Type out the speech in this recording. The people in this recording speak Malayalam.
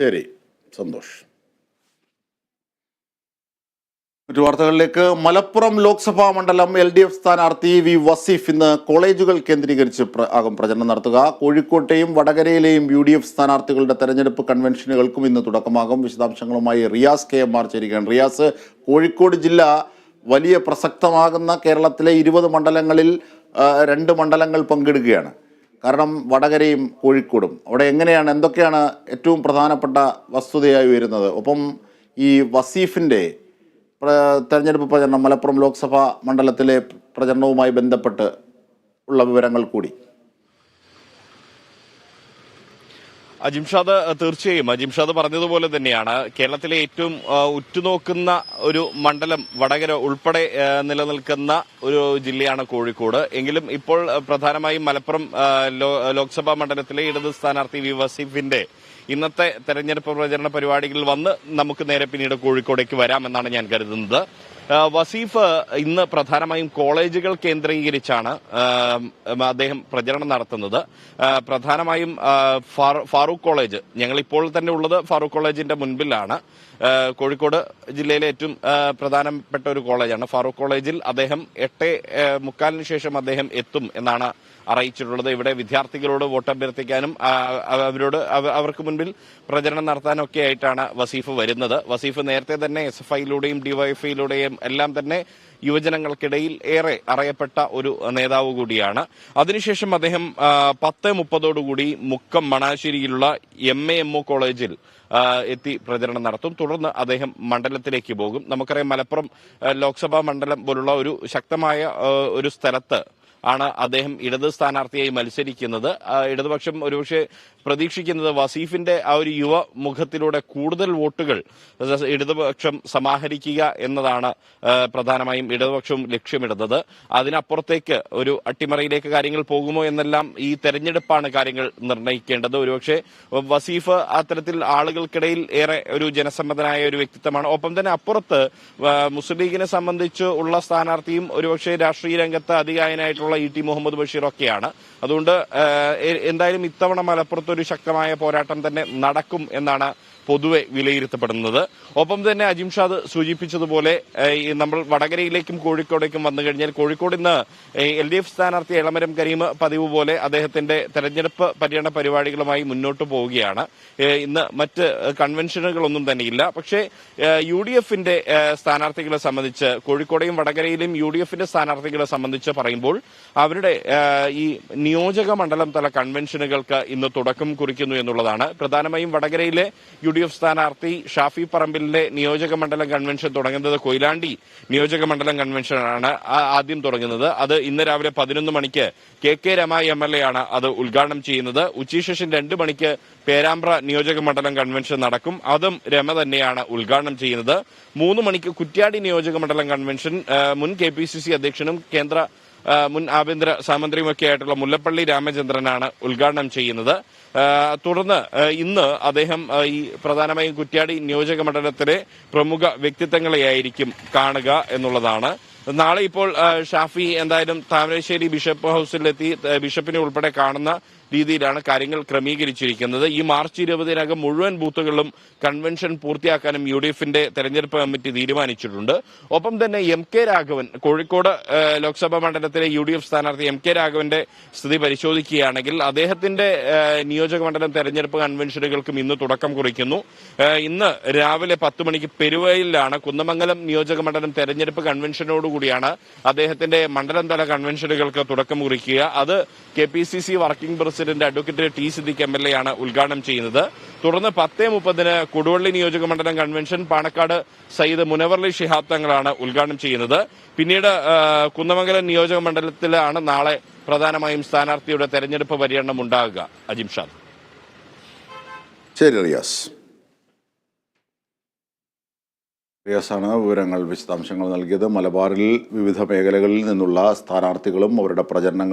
ശരി. സന്തോഷ്. മറ്റു വാർത്തകളിലേക്ക്. മലപ്പുറം ലോക്സഭാ മണ്ഡലം എൽ ഡി എഫ് സ്ഥാനാർത്ഥി വി വസീഫ് ഇന്ന് കോളേജുകൾ കേന്ദ്രീകരിച്ച് ആകും പ്രചരണം നടത്തുക. കോഴിക്കോട്ടെയും വടകരയിലെയും യു ഡി എഫ് സ്ഥാനാർത്ഥികളുടെ തെരഞ്ഞെടുപ്പ് കൺവെൻഷനുകൾക്കും ഇന്ന് തുടക്കമാകും. വിശദാംശങ്ങളുമായി റിയാസ് കെ എം ആർ ചേരുകയാണ്. റിയാസ് കോഴിക്കോട് ജില്ല വലിയ പ്രസക്തമാകുന്ന കേരളത്തിലെ ഇരുപത് മണ്ഡലങ്ങളിൽ രണ്ട് മണ്ഡലങ്ങൾ പങ്കിടുകയാണ്. കാരണം വടകരയും കോഴിക്കോടും. അവിടെ എങ്ങനെയാണ് എന്തൊക്കെയാണ് ഏറ്റവും പ്രധാനപ്പെട്ട വസ്തുതയായി വരുന്നത് ഒപ്പം ഈ വസീഫിന്റെ തെരഞ്ഞെടുപ്പ് പ്രചരണം മലപ്പുറം ലോക്സഭാ മണ്ഡലത്തിലെ പ്രചരണവുമായി ബന്ധപ്പെട്ട് ഉള്ള വിവരങ്ങൾ കൂടി. അജിംഷാദ് തീർച്ചയായും അജിംഷാദ് പറഞ്ഞതുപോലെ തന്നെയാണ്. കേരളത്തിലെ ഏറ്റവും ഉറ്റുനോക്കുന്ന ഒരു മണ്ഡലം വടകര ഉൾപ്പെടെ നിലനിൽക്കുന്ന ഒരു ജില്ലയാണ് കോഴിക്കോട്. എങ്കിലും ഇപ്പോൾ പ്രധാനമായും മലപ്പുറം ലോക്സഭാ മണ്ഡലത്തിലെ ഇടത് സ്ഥാനാർത്ഥി വി വസീഫിന്റെ ഇന്നത്തെ തെരഞ്ഞെടുപ്പ് പ്രചരണ പരിപാടികളിൽ വന്ന് നമുക്ക് നേരെ പിന്നീട് കോഴിക്കോടേക്ക് വരാമെന്നാണ് ഞാൻ കരുതുന്നത്. വസീഫ് ഇന്ന് പ്രധാനമായും കോളേജുകൾ കേന്ദ്രീകരിച്ചാണ് അദ്ദേഹം പ്രചരണം നടത്തുന്നത്. പ്രധാനമായും ഫാറൂഖ് കോളേജ് ഞങ്ങൾ ഇപ്പോൾ തന്നെ ഉള്ളത് ഫാറൂഖ് കോളേജിന്റെ മുൻപിലാണ്. കോഴിക്കോട് ജില്ലയിലെ ഏറ്റവും പ്രധാനപ്പെട്ട ഒരു കോളേജാണ്. ഫാറൂഖ് കോളേജിൽ അദ്ദേഹം എട്ട് മുക്കാലിന് ശേഷം അദ്ദേഹം എത്തും എന്നാണ് അറിയിച്ചിട്ടുള്ളത്. ഇവിടെ വിദ്യാർത്ഥികളോട് വോട്ട് അഭ്യർത്ഥിക്കാനും അവരോട് അവർക്ക് മുൻപിൽ പ്രചരണം നടത്താനൊക്കെ ആയിട്ടാണ് വസീഫ് വരുന്നത്. വസീഫ് നേരത്തെ തന്നെ എസ് എഫ് ഐയിലൂടെയും ഡിവൈഎഫ്ഐയിലൂടെയും എല്ലാം തന്നെ യുവജനങ്ങൾക്കിടയിൽ ഏറെ അറിയപ്പെട്ട ഒരു നേതാവ് കൂടിയാണ്. അതിനുശേഷം അദ്ദേഹം പത്ത് മുപ്പതോടുകൂടി മുക്കം മണാശ്ശേരിയിലുള്ള എം എ എം ഒ കോളേജിൽ എത്തി പ്രചരണം നടത്തും. തുടർന്ന് അദ്ദേഹം മണ്ഡലത്തിലേക്ക് പോകും. നമുക്കറിയാം മലപ്പുറം ലോക്സഭാ മണ്ഡലം പോലുള്ള ഒരു ശക്തമായ ഒരു സ്ഥലത്ത് ആണ് അദ്ദേഹം ഇടത് സ്ഥാനാർത്ഥിയായി മത്സരിക്കുന്നത്. ഇടതുപക്ഷം ഒരുപക്ഷെ പ്രതീക്ഷിക്കുന്നത് വസീഫിന്റെ ആ ഒരു യുവ മുഖത്തിലൂടെ കൂടുതൽ വോട്ടുകൾ ഇടതുപക്ഷം സമാഹരിക്കുക എന്നതാണ് പ്രധാനമായും ഇടതുപക്ഷവും ലക്ഷ്യമിടുന്നത്. അതിനപ്പുറത്തേക്ക് ഒരു അട്ടിമറിയിലേക്ക് കാര്യങ്ങൾ പോകുമോ എന്നെല്ലാം ഈ തെരഞ്ഞെടുപ്പാണ് കാര്യങ്ങൾ നിർണയിക്കേണ്ടത് ഒരുപക്ഷെ വസീഫ് അത്തരത്തിൽ ആളുകൾക്കിടയിൽ ഏറെ ഒരു ജനസമ്മതനായ ഒരു വ്യക്തിത്വമാണ്. ഒപ്പം തന്നെ അപ്പുറത്ത് മുസ്ലിം ലീഗിനെ സംബന്ധിച്ച് ഉള്ള സ്ഥാനാർത്ഥിയും ഒരുപക്ഷെ രാഷ്ട്രീയ രംഗത്ത് അതികായനായിട്ടുള്ള ഇ ടി മുഹമ്മദ് ബഷീർ ഒക്കെയാണ്. അതുകൊണ്ട് എന്തായാലും ഇത്തവണ മലപ്പുറത്ത് ഒരു ശക്തമായ പോരാട്ടം തന്നെ നടക്കും എന്നാണ് പൊതുവെ വിലയിരുത്തപ്പെടുന്നത്. ഒപ്പം തന്നെ അജിംഷാദ് സൂചിപ്പിച്ചതുപോലെ നമ്മൾ വടകരയിലേക്കും കോഴിക്കോടേക്കും വന്നു കഴിഞ്ഞാൽ കോഴിക്കോട് ഇന്ന് എൽ ഡി എഫ് സ്ഥാനാർത്ഥി എളമരം കരീം പതിവ് പോലെ അദ്ദേഹത്തിന്റെ തെരഞ്ഞെടുപ്പ് പര്യടന പരിപാടികളുമായി മുന്നോട്ട് പോവുകയാണ്. ഇന്ന് മറ്റ് കൺവെൻഷനുകളൊന്നും ഇല്ല പക്ഷേ യു ഡി എഫിന്റെ സ്ഥാനാർത്ഥികളെ സംബന്ധിച്ച് കോഴിക്കോടെയും വടകരയിലും യു ഡി എഫിന്റെ സ്ഥാനാർത്ഥികളെ സംബന്ധിച്ച് പറയുമ്പോൾ അവരുടെ ഈ നിയോജക മണ്ഡലം തല കൺവെൻഷനുകൾക്ക് ഇന്ന് തുടക്കം കുറിക്കുന്നു എന്നുള്ളതാണ്. പ്രധാനമായും വടകരയിലെ യു ഡി എഫ് സ്ഥാനാർത്ഥി ഷാഫി പറമ്പിലിന്റെ നിയോജക മണ്ഡലം കൺവെൻഷൻ തുടങ്ങുന്നത് കൊയിലാണ്ടി നിയോജക മണ്ഡലം കൺവെൻഷനാണ് ആദ്യം തുടങ്ങുന്നത്. അത് ഇന്ന് രാവിലെ പതിനൊന്ന് മണിക്ക് K K Rema M L A ആണ് അത് ഉദ്ഘാടനം ചെയ്യുന്നത്. ഉച്ചശേഷം രണ്ട് മണിക്ക് പേരാമ്പ്ര നിയോജക മണ്ഡലം കൺവെൻഷൻ നടക്കും. അതും രമ തന്നെയാണ് ഉദ്ഘാടനം ചെയ്യുന്നത്. മൂന്ന് മണിക്ക് കുറ്റ്യാടി നിയോജക മണ്ഡലം കൺവെൻഷൻ മുൻ കെ പി സി സി അധ്യക്ഷനും കേന്ദ്ര മുൻ ആഭ്യന്തര സഹമന്ത്രിയുമൊക്കെ ആയിട്ടുള്ള മുല്ലപ്പള്ളി രാമചന്ദ്രനാണ് ഉദ്ഘാടനം ചെയ്യുന്നത്. തുടർന്ന് ഇന്ന് അദ്ദേഹം ഈ പ്രധാനമായും കുറ്റ്യാടി നിയോജക മണ്ഡലത്തിലെ പ്രമുഖ വ്യക്തിത്വങ്ങളെയായിരിക്കും കാണുക എന്നുള്ളതാണ്. നാളെ ഇപ്പോൾ ഷാഫി എന്തായാലും താമരശ്ശേരി ബിഷപ്പ് ഹൌസിലെത്തി ബിഷപ്പിനെ ഉൾപ്പെടെ കാണുന്ന രീതിയിലാണ് കാര്യങ്ങൾ ക്രമീകരിച്ചിരിക്കുന്നത്. ഈ മാർച്ച് ഇരുപതിനകം മുഴുവൻ ബൂത്തുകളിലും കൺവെൻഷൻ പൂർത്തിയാക്കാനും യു ഡി എഫിന്റെ തെരഞ്ഞെടുപ്പ് കമ്മിറ്റി തീരുമാനിച്ചിട്ടുണ്ട്. ഒപ്പം തന്നെ എം കെ രാഘവൻ കോഴിക്കോട് ലോക്സഭാ മണ്ഡലത്തിലെ യു ഡി എഫ് സ്ഥാനാർത്ഥി എം കെ രാഘവന്റെ സ്ഥിതി പരിശോധിക്കുകയാണെങ്കിൽ അദ്ദേഹത്തിന്റെ നിയോജക മണ്ഡലം തെരഞ്ഞെടുപ്പ് കൺവെൻഷനുകൾക്കും ഇന്ന് തുടക്കം കുറിക്കുന്നു. ഇന്ന് രാവിലെ പത്ത് മണിക്ക് പെരുവയിലാണ് കുന്നമംഗലം നിയോജക മണ്ഡലം തെരഞ്ഞെടുപ്പ് കൺവെൻഷനോടുകൂടിയാണ് അദ്ദേഹത്തിന്റെ മണ്ഡലം തല കൺവെൻഷനുകൾക്ക് തുടക്കം കുറിക്കുക. അത് K P C C working president advocate T Siddique M L A ആണ് ഉദ്ഘാടനം ചെയ്യുന്നത്. തുടർന്ന് പത്തേ മുപ്പതിന് കൊടുവള്ളി നിയോജക മണ്ഡലം കൺവെൻഷൻ പാണക്കാട് സയ്യിദ് മുനവർലി ഷിഹാബ് തങ്ങളാണ് ഉദ്ഘാടനം ചെയ്യുന്നത്. പിന്നീട് കുന്നമംഗലം നിയോജക മണ്ഡലത്തിലാണ് നാളെ പ്രധാനമായും സ്ഥാനാർത്ഥിയുടെ തെരഞ്ഞെടുപ്പ് പര്യടനം ഉണ്ടാകുക. അജിംഷാദ് ശരി റിയാസ്. വിവരങ്ങൾ വിശദാംശങ്ങൾ നൽകിയത്. മലബാറിൽ വിവിധ മേഖലകളിൽ നിന്നുള്ള സ്ഥാനാർത്ഥികളും അവരുടെ പ്രചരണങ്ങളും